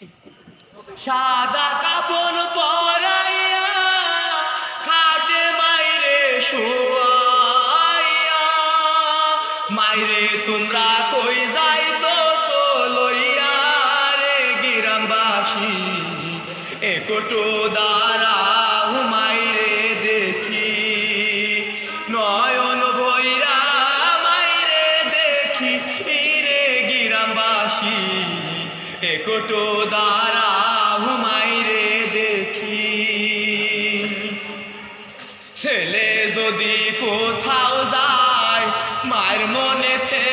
সাদা কাপড় পরাইয়া খাটে মাইরে শুয়াইয়া। মাইরে তোমরা কই যাই তো লইয়া রে গিরামবাসী একটু দাঁড়াও একটু দাঁড়াও মাইরে দেখি। ছেলে যদি কোথাও যায় মায়ের মনেতে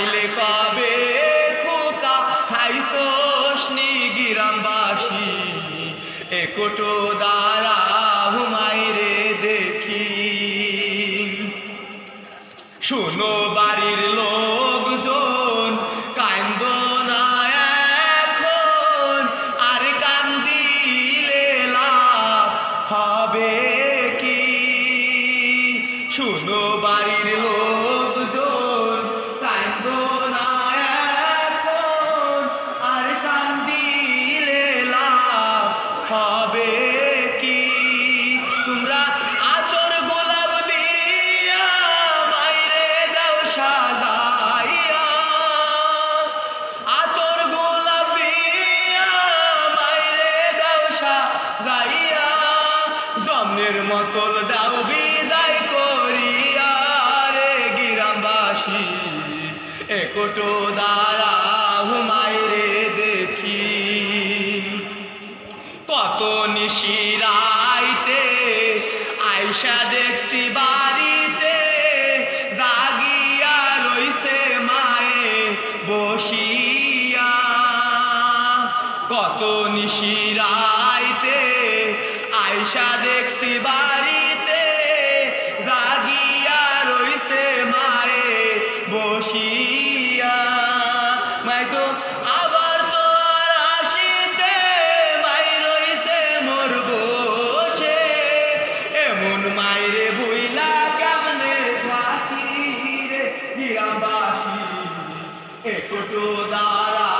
না খাইলে কবে খোকা। খাইছোস নি গিরামবাসী একটো দ্বারা হুমাই রে দেখি। শুনো বাড়ির লোকজন কান্দ না এখন, আর কান্দিলে লাভ হবে কি? শুনো মতল দাও বিদায় করিয়া রে গিরামবাসী। একটো দ্বারা মাইরে দেখি। কত নিশিরাইতে আয়সা দেখছি বাড়িতে দাগিয়া রইতে মায়ে বসিয়া। কত নিশিরাইতে আয়সা দেখছি বাড়িতে একটু দ্বারা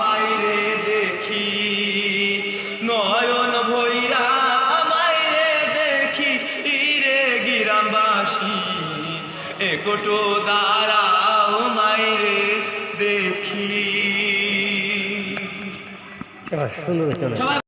মাইরে দেখি। নয়ন ভৈরা মাইরে দেখি, ইরে গ্রামবাসী। একটু দ্বারা মাইরে দেখি। সুন্দর